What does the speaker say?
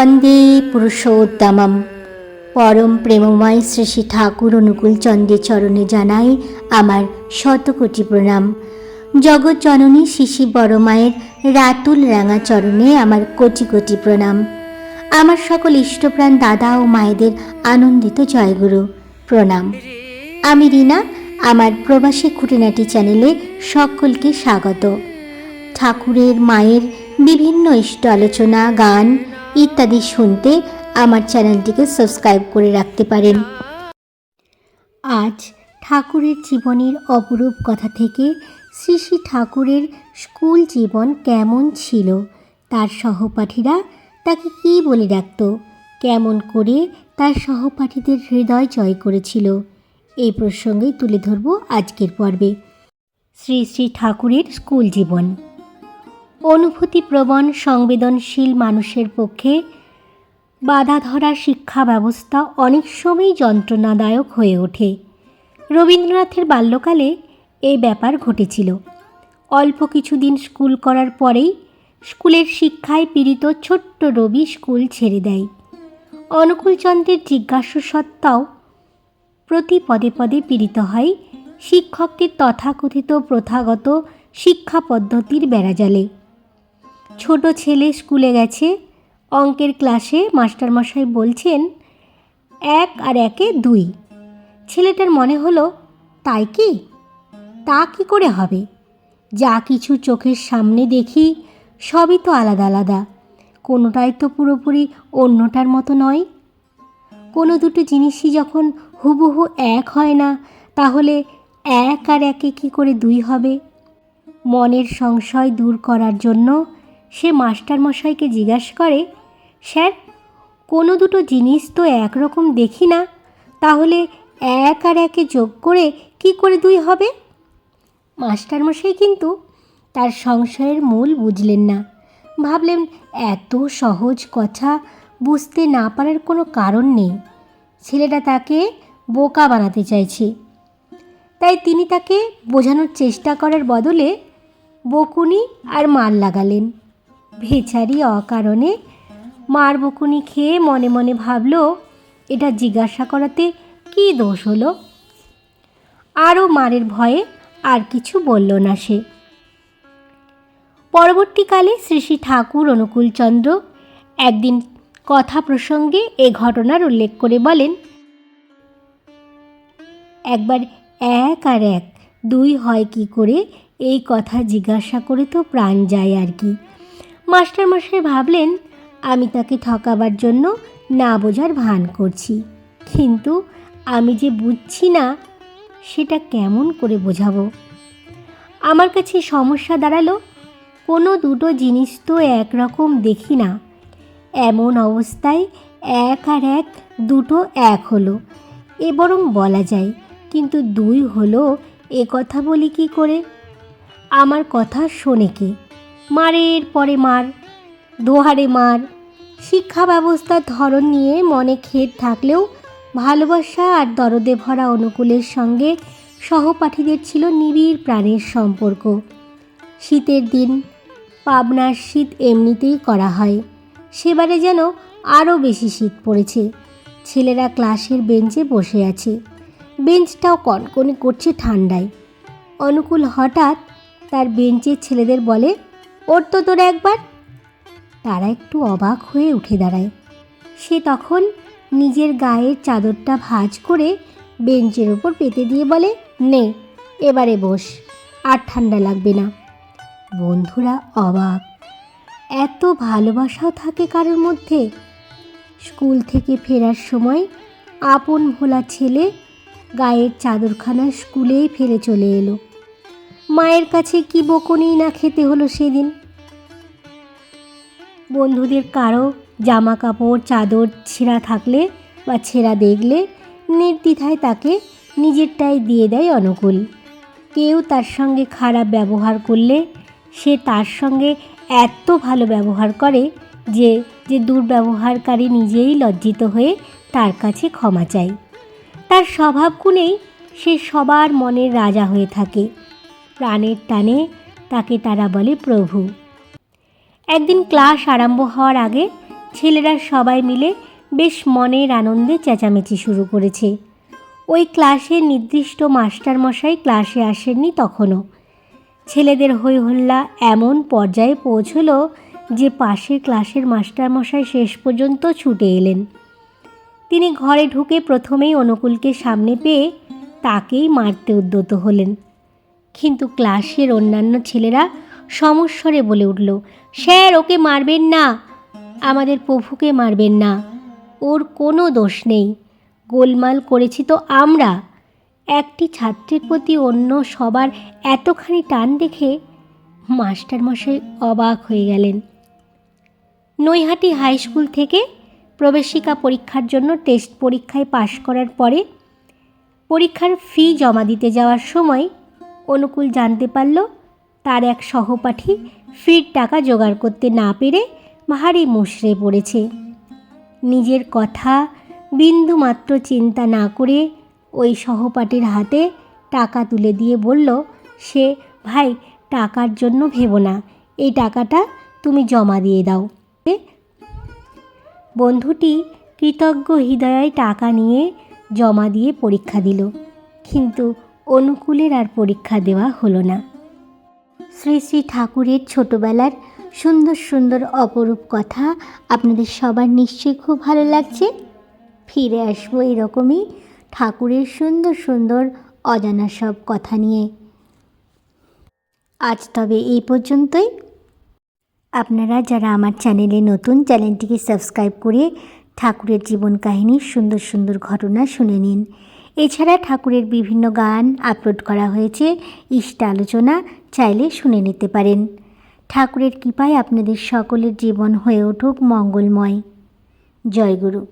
বন্দে পুরুষোত্তমম পরম প্রেমময় শ্রী শ্রী ঠাকুর অনুকূল চন্দ্রের চরণে জানাই আমার শতকোটি প্রণাম জগৎ জননী শিশি বড় মায়ের রাতুল রাঙা চরণে আমার কোটি কোটি প্রণাম আমার সকল ইষ্টপ্রাণ দাদা ও মায়েদের আনন্দিত জয়গুরু প্রণাম আমি রিনা আমার প্রবাসী খুঁটিনাটি চ্যানেলে সকলকে স্বাগত ঠাকুরের মায়ের বিভিন্ন ইষ্ট আলোচনা গান ইত্যাদি শুনতে আমার চ্যানেলটিকে সাবস্ক্রাইব করে রাখতে পারেন। আজ ঠাকুরের জীবনের অপরূপ কথা থেকে শ্রী শ্রী ঠাকুরের স্কুল জীবন কেমন ছিল, তার সহপাঠীরা তাকে কী বলে ডাকত, কেমন করে তার সহপাঠীদের হৃদয় জয় করেছিল, এই প্রসঙ্গেই তুলে ধরব আজকের পর্বে। শ্রী শ্রী ঠাকুরের স্কুল জীবন। অনুভূতিপ্রবণ, সংবেদনশীল মানুষের পক্ষে বাধা ধরা শিক্ষা ব্যবস্থা অনেক সময়ই যন্ত্রণাদায়ক হয়ে ওঠে। রবীন্দ্রনাথের বাল্যকালে এই ব্যাপার ঘটেছিল। অল্প কিছুদিন স্কুল করার পরেই স্কুলের শিক্ষায় পীড়িত ছোট্ট রবি স্কুল ছেড়ে দেয়। অনুকূলচন্দ্রের জিজ্ঞাসু সত্ত্বেও প্রতি পদে পদে পীড়িত হয়। শিক্ষকদের তথাকথিত, প্রথাগত শিক্ষা পদ্ধতির বেড়াজালে। ছোট ছেলে স্কুলে গেছে। অঙ্কের ক্লাসে মাস্টারমশাই বলছেন, এক আর একে দুই। ছেলেটার মনে হলো, তাই কি? তা কি করে হবে? যা কিছু চোখের সামনে দেখি, সবই তো আলাদা আলাদা। কোনোটাই তো পুরোপুরি অন্যটার মতো নয়। কোনো দুটো জিনিসই যখন হুবহু এক হয় না, তাহলে এক আর একে কী করে দুই হবে? মনের সংশয় দূর করার জন্য সে মাস্টারমশাইকে জিজ্ঞাসা করে, স্যার, কোনো দুটো জিনিস তো একরকম দেখি না, তাহলে এক আর একে যোগ করে কি করে দুই হবে? মাস্টারমশাই কিন্তু তার সংশয়ের মূল বুঝলেন না। ভাবলেন, এত সহজ কথা বুঝতে না পারার কোনো কারণ নেই। ছেলেটা তাকে বোকা বানাতে চাইছে। তাই তিনি তাকে বোঝানোর চেষ্টা করার বদলে বকুনি আর মার লাগালেন। বেচারি অকারণে মার বকুনি খেয়ে মনে মনে ভাবল, এটা জিজ্ঞাসা করাতে কি দোষ হলো? আরও মারের ভয়ে আর কিছু বলল না সে। পরবর্তীকালে শ্রী শ্রী ঠাকুর অনুকূলচন্দ্র একদিন কথা প্রসঙ্গে এ ঘটনার উল্লেখ করে বলেন, একবার এক আর এক, দুই হয় কি করে, এই কথা জিজ্ঞাসা করে তো প্রাণ যায় আর কি। মাস্টারমশাই ভাবলেন, আমি তাকে ঠকাবার জন্য না বোঝার ভান করছি। কিন্তু আমি যে বুঝছি না, সেটা কেমন করে বোঝাবো? আমার কাছে সমস্যা দাঁড়াল। কোনো দুটো জিনিস তো একরকম দেখি না। এমন অবস্থায় এক আর এক দুটো এক হলো, এ বরং বলা যায়, কিন্তু দুই হলো এ কথা বলি কি করে? আমার কথা শোনে কে? মারের পরে মার, দোহারে মার। শিক্ষা ব্যবস্থার ধরন নিয়ে মনে খেদ থাকলেও ভালোবাসা আর দরদে ভরা অনুকূলের সঙ্গে সহপাঠীদের ছিল নিবিড় প্রাণের সম্পর্ক। শীতের দিন, পাবনার শীত এমনিতেই করা হয়। সেবারে যেন আরও বেশি শীত পড়েছে। ছেলেরা ক্লাসের বেঞ্চে বসে আছে। বেঞ্চটাও কনকনে করছে ঠান্ডায়। অনুকূল হঠাৎ তার বেঞ্চের ছেলেদের বলে ওর তো তোরা একবার। তারা একটু অবাক হয়ে উঠে দাঁড়ায়। সে তখন নিজের গায়ের চাদরটা ভাঁজ করে বেঞ্চের ওপর পেতে দিয়ে বলে, নে, এবারে বস, আর ঠান্ডা লাগবে না। বন্ধুরা অবাক। এত ভালোবাসাও থাকে কারোর মধ্যে? স্কুল থেকে ফেরার সময় আপন ভোলা ছেলে গায়ের চাদরখানা স্কুলেই ফেলে চলে এলো। মায়ের কাছে কি বকুনি না খেতে হলো সেদিন? বন্ধুদের কারও জামা কাপড় চাদর ছেঁড়া থাকলে বা ছেঁড়া দেখলে নির্দ্বিধায় তাকে নিজেরটাই দিয়ে দেয় অনুকূল। কেউ তার সঙ্গে খারাপ ব্যবহার করলে সে তার সঙ্গে এত ভালো ব্যবহার করে যে যে দুর্ব্যবহারকারী নিজেই লজ্জিত হয়ে তার কাছে ক্ষমা চায়। তার স্বভাব গুণেই সে সবার মনের রাজা হয়ে থাকে। প্রাণের টানে তাকে তারা বলে প্রভু। একদিন ক্লাস আরম্ভ হওয়ার আগে ছেলেরা সবাই মিলে বেশ মনের আনন্দে চেঁচামেচি শুরু করেছে। ওই ক্লাসে নির্দিষ্ট মাস্টারমশাই ক্লাসে আসেননি তখনও। ছেলেদের হই হল্লা এমন পর্যায়ে পৌঁছলো যে পাশের ক্লাসের মাস্টারমশাই শেষ পর্যন্ত ছুটে এলেন। তিনি ঘরে ঢুকে প্রথমেই অনুকূলকে সামনে পেয়ে তাকেই মারতে উদ্যত হলেন। কিন্তু ক্লাসের অন্যান্য ছেলেরা সমস্বরে বলে উঠল, স্যার, ওকে মারবেন না। আমাদের প্রভুকে মারবেন না। ওর কোনো দোষ নেই। গোলমাল করেছি তো আমরা। একটি ছাত্রের প্রতি অন্য সবার এতখানি টান দেখে মাস্টারমশাই অবাক হয়ে গেলেন। নৈহাটি হাই স্কুল থেকে প্রবেশিকা পরীক্ষার জন্য টেস্ট পরীক্ষায় পাশ করার পরে পরীক্ষার ফি জমা দিতে যাওয়ার সময় অনুকূল জানতে পারল, তার এক সহপাঠী ফির টাকা জোগাড় করতে না পেরে ভারী মুশড়ে পড়েছে। নিজের কথা, বিন্দুমাত্র চিন্তা না করে ওই সহপাঠীর হাতে টাকা তুলে দিয়ে বলল, সে, ভাই, টাকার জন্য ভেবো না, এই টাকাটা তুমি জমা দিয়ে দাও। বন্ধুটি কৃতজ্ঞ হৃদয়ে টাকা নিয়ে জমা দিয়ে পরীক্ষা দিল, কিন্তু অনুকূলের আর পরীক্ষা দেওয়া হলো না। শ্রী শ্রী ঠাকুরের ছোটোবেলার সুন্দর সুন্দর অপরূপ কথা আপনাদের সবার নিশ্চয়ই খুব ভালো লাগছে। ফিরে আসব এরকমই ঠাকুরের সুন্দর সুন্দর অজানা সব কথা নিয়ে। আজ তবে এই পর্যন্তই। আপনারা যারা আমার চ্যানেলে নতুন, চ্যানেলটিকে সাবস্ক্রাইব করে ঠাকুরের জীবন কাহিনীর সুন্দর সুন্দর ঘটনা শুনে নিন। এছাড়া ঠাকুরের বিভিন্ন গান আপলোড করা হয়েছে। ইষ্ট আলোচনা চাইলে শুনে নিতে পারেন। ঠাকুরের কৃপায় আপনাদের সকলের জীবন হয়ে উঠুক মঙ্গলময়। জয় গুরু।